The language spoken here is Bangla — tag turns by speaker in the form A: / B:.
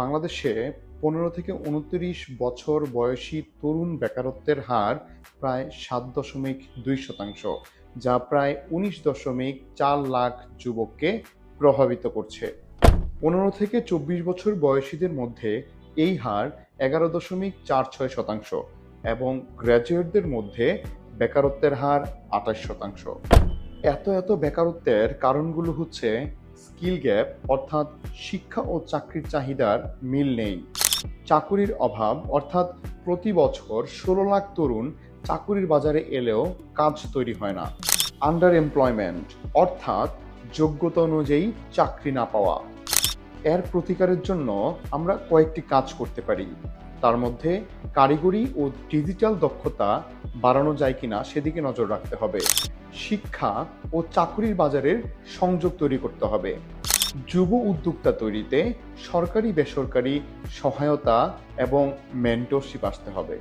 A: বাংলাদেশে পনেরো থেকে উনত্রিশ বছর বয়সী তরুণ বেকারত্বের হার প্রায় সাত দশমিক দুই শতাংশ, যা প্রায় উনিশ দশমিক চার লাখ যুবককে প্রভাবিত করছে। পনেরো থেকে চব্বিশ বছর বয়সীদের মধ্যে এই হার এগারো দশমিক চার ছয় শতাংশ এবং গ্র্যাজুয়েটদের মধ্যে বেকারত্বের হার আঠাশ শতাংশ। এত এত বেকারত্বের কারণগুলো হচ্ছে স্কিল গ্যাপ, অর্থাৎ শিক্ষা ও চাকরির চাহিদার মিল নেই। চাকুরির অভাব, অর্থাৎ প্রতি বছর ষোলো লাখ তরুণ চাকুরির বাজারে এলেও কাজ তৈরি হয় না। আন্ডার এমপ্লয়মেন্ট অর্থাৎ যোগ্যতা অনুযায়ী চাকরি না পাওয়া। এর প্রতিকারের জন্য আমরা কয়েকটি কাজ করতে পারি। তার মধ্যে কারিগরি ও ডিজিটাল দক্ষতা বাড়ানো যায় কিনা সেদিকে নজর রাখতে হবে। শিক্ষা ও চাকুরির বাজারের সংযোগ তৈরি করতে হবে। যুব উদ্যোক্তা তৈরিতে সরকারি বেসরকারি সহায়তা এবং মেন্টরশিপ আসতে হবে।